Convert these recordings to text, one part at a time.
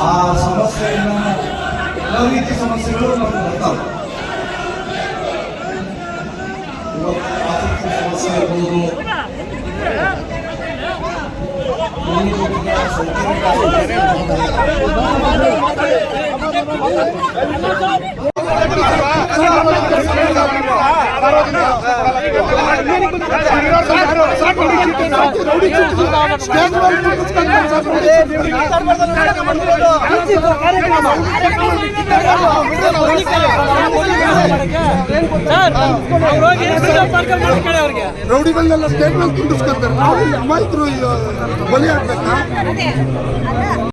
ಆ ಸಮಸ್ಯೆಯನ್ನ ಎಲ್ಲ ರೀತಿ ಸಮಸ್ಯೆಗಳು ನಮ್ಗೆ ಬರ್ತಾವೆ ಇವತ್ತು ಆಸಕ್ತಿ ರೌಡಿಗಳನ್ನೆಲ್ಲ ಸ್ಟೇಟ್ಮೆಂಟ್ ತುಂಬಿಸ್ಕೊತಾರೆ. ನಾವು ಅಮಾಯಕರು ಬಲಿ ಆಗ್ಬೇಕಾ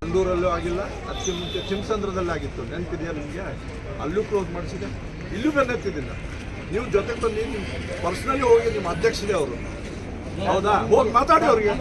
ಬಂದೂರಲ್ಲೂ ಆಗಿಲ್ಲ. ಅದಕ್ಕೆ ಮುಂಚೆ ಚಿಮಸಂದ್ರದಲ್ಲಿ ಆಗಿತ್ತು. ನೆನಪಿದೆಯಾ ನಿಮಗೆ? ಅಲ್ಲೂ ಕ್ಲೋಸ್ ಮಾಡಿಸಿದೆ. ಇಲ್ಲೂ ಬೆನ್ನತ್ತಿದ್ದಿಲ್ಲ. ನೀವು ಜೊತೆಗೆ ಬಂದು ನಿಮ್ಮ ಪರ್ಸ್ನಲಿ ಹೋಗಿ ನಿಮ್ಮ ಅಧ್ಯಕ್ಷರೇ ಅವರು. ಹೌದಾ? ಹೋಗಿ ಮಾತಾಡಿ ಅವ್ರಿಗೆ.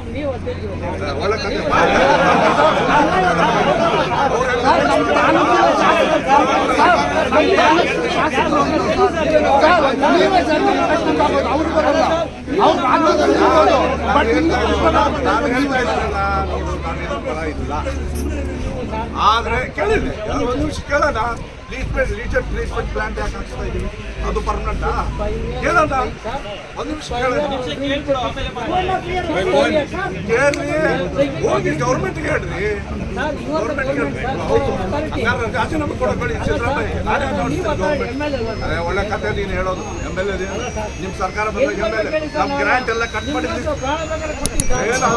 ಆದ್ರೆ ಕೇಳಿಲ್ಲ ಒಂದು ನಿಮಿಷ ಕೇಳೋಣ ಟ್ರೀಟ್ಮೆಂಟ್ ಲೀಚರ್ ಟ್ರೀಟ್ಮೆಂಟ್ ಪ್ಲಾಂಟ್ ಯಾಕೆ ಹಾಕ್ಸ್ತಾ ಇದೀವಿ? ಅದು ಪರ್ಮನೆಂಟಾ ಏನಂತ? ಒಂದು ನಿಮಿಷ ಕೇಳೋಣ ಕೇಳ್ರಿ ಹೋಗಿ ಗೌರ್ಮೆಂಟ್ಗೆ ಹೇಳ್ರಿ. ಗೌರ್ಮೆಂಟ್ ಹೇಳ್ರಿ. ಹೌದು. ರಾಜೀನಾಮೆ ಕೊಡಬೇಡಿ ಸಿದ್ದರಾಮಯ್ಯ ನಾನೇ ಗೌರ್ಮೆಂಟ್ ಒಳ್ಳೆ ಕತೆ ನೀನು ಹೇಳೋದು. ಎಂ ಎಲ್ ಎ ನಿಮ್ಮ ಸರ್ಕಾರ ಬಂದಾಗ ಎಂ ಎಲ್ ಎ ನಮ್ಮ ಗ್ರ್ಯಾಂಟ್ ಎಲ್ಲ ಕಟ್ ಮಾಡಿದ್ವಿ ಏನು